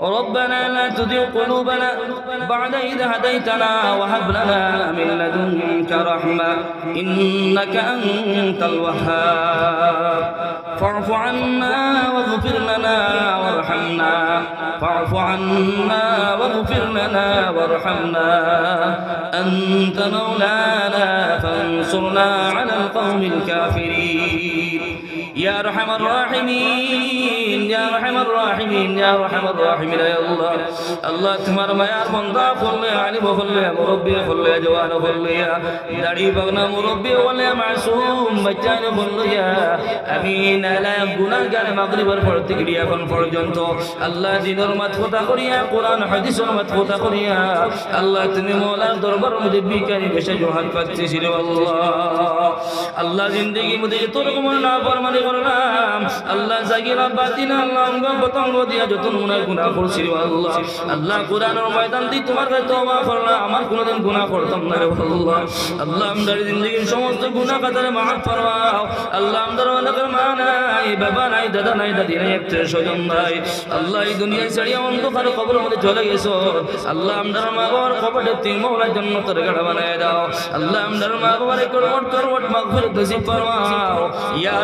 ربنا لا تزغ قلوبنا بعد إذ هديتنا وهب لنا من لدنك رحمة إنك أنت الوهاب. فاعف عنا واغفر لنا وارحمنا. فاعف عنا واغفر لنا وارحمنا. أنت مولانا فانصرنا على القوم الكافرين. ইয়া রহমান রাহিমিন, ইয়া রহমান রাহিমিন, ইয়া রহমান রাহিমিন আল্লাহ। আল্লাহ তোমার মায়ার বন্ধা করলে, আলিম করলে, মুরব্বী করলে, জওয়ান করলে, দাড়ি বাগনা মুরব্বী বলে মাসুম বাচ্চান করলে আমিন, আলা গুনাহগার মাগরিবের পর থেকে এখন পর্যন্ত আল্লাহ দিনের মাত কথা করিয়া, কোরআন, হাদিসের মাত কথা করিয়া, আল্লাহ তুমি মৌলার দরবার মধ্যে বিকারি বেশে জোহান পাচ্ছি আল্লাহ। আল্লাহ জিন্দগি মধ্যে যত রকমের না ফরমানি করলাম। আল্লাহ জাগিরা আল্লাহ অঙ্গ পতঙ্গ দিয়া যত গুনাহ করছি আল্লাহ। আল্লাহ কোরআনের ময়দান দি তোমার কাছে তওবা করলাম, আমার কোনোদিন গুনাহ করতাম না রে আল্লাহ। আল্লাহ জিন্দগির সমস্ত গুনাহ কাতারে মাফ আল্লাহ আমাদের অনেকের মা নাই, বাবা নাই, দাদা নাই, দাদি নাই স্বজন আল্লাহ এই দুনিয়ায় ছাড়িয়ে অন্ধকার কবর মধ্যে চলে গেছো। আল্লাহ আমাদের মা বাবার কবরে তিন মৌলার জন্য তোর গাড়া বানায় দাও। আল্লাহ আমাদের মা বাবার করবট করবট মাগফিরাত নসিব ফরমাও। ইয়া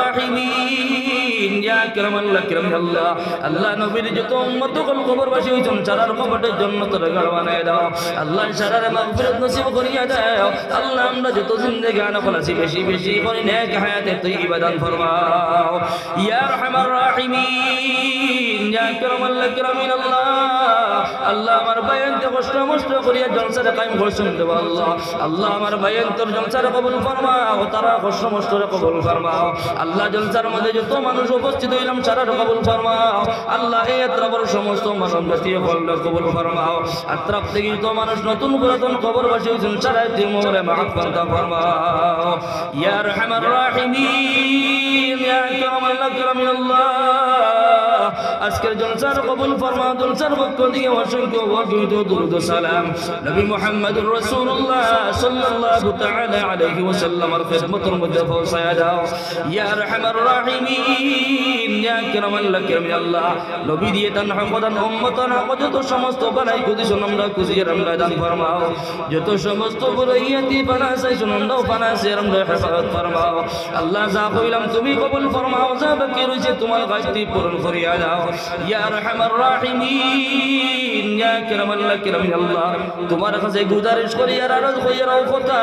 রাহিমিন। ইয়া আকরামাল আকরাম আল্লাহ। আল্লাহ নবীর যত উম্মত কল কবরবাসী হইছেন সারার কবরের জন্য তোর গাড়া বানায় দাও। আল্লাহ সারার মাগফিরাত নসিব করিয়া দাও। আল্লাহ আমরা যত জিন্দেগি আনা ফলাছি, বেশি বেশি করে নেক হায়াতে তুই ইবাদান ফরমাও। ইয়া আরহামার রাহিমিন। ইয়া আকরামাল আকরামিন আল্লাহ আল্লাহ আমার বায়ানতে কষ্ট মষ্ট করিয়া জলসারে কায়েম করছেন দেব আল্লাহ আল্লাহ আমার বায়ান তোর জলসারে কবুল ফরমাও, তারা কষ্ট মষ্টরে কবুল ফরমাও। আল্লাহ জলসার মধ্যে যত মানুষ উপস্থিত হইলাম সারার কবুল ফরমাও। আল্লাহ এই আত্রাবর সমস্ত মানব জাতীয় ফল কবুল ফরমাও। আত্রাপ থেকে তো মানুষ নতুন পুরাতন খবর বসে হয়েছেন সারা দিমরে মাফ করতা ফরমাও। ইয়া রহমান রাহিমিন, ইয়া আকরামাল আকরামিন আল্লাহ আজকের জলসার কবুল ফরমা, জলসার পক্ষ থেকে অসংখ্য অগণিত দুরুদ সালাম। নবী মুহাম্মদুর রাসূলুল্লাহ সাল্লাল্লাহু তাআলা আলাইহি ওয়াসাল্লামের খিদমতের মধ্যে পৌঁছায়া দাও। ইয়া আরহামার রাহিমিন, ইয়া কিরামাল কিরাম আল্লাহ। নবী দিয়ে দান হকদান উম্মতন যত সমস্ত বালাই কুদি আমরা কুজি আমরা দান ফরমাও। যত সমস্ত বুরাইয়াতি বানা চাই সুনন্দাও বানা সে আমরা হেফাজত ফরমাও। আল্লাহ যা কইলাম তুমি কবুল ফরমাও, যা বাকি রয়েছে তোমার গাছটি পূরণ করিয়া দাও। ইয়া রহমান রাহিমিন ইয়া কিরামান কিরাম আল্লাহ তোমার কাছে গুজারিশ করি আর আরজ কইয়া রাও কথা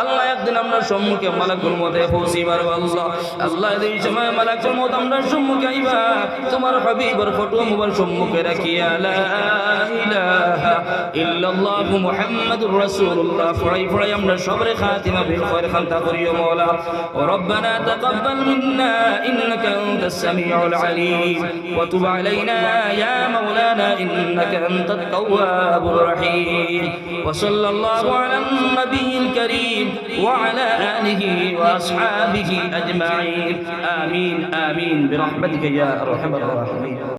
আল্লাহ একদিন আমরা সম্মুখে মালাকুল মতে পৌঁছিবার আল্লাহ আল্লাহ এই সময় মালাকুল মত আমরা সম্মুখে আইবা তোমার হাবিবের ফটো মোবাইল সম্মুখে রাখিয়া লা ইলাহা ইল্লাল্লাহ মুহাম্মাদুর রাসূলুল্লাহ ফড়াই ফড়াই আমরা সবরে খাতিমা বিল খায়র খান্তা করিও মাওলা ربنا تقبل منا إنك أنت السميع العليم وتب علينا يا مولانا إنك أنت التواب الرحيم. وصلى الله على النبي الكريم وعلى آله وأصحابه أجمعين. آمين آمين. برحمتك يا أرحم الراحمين.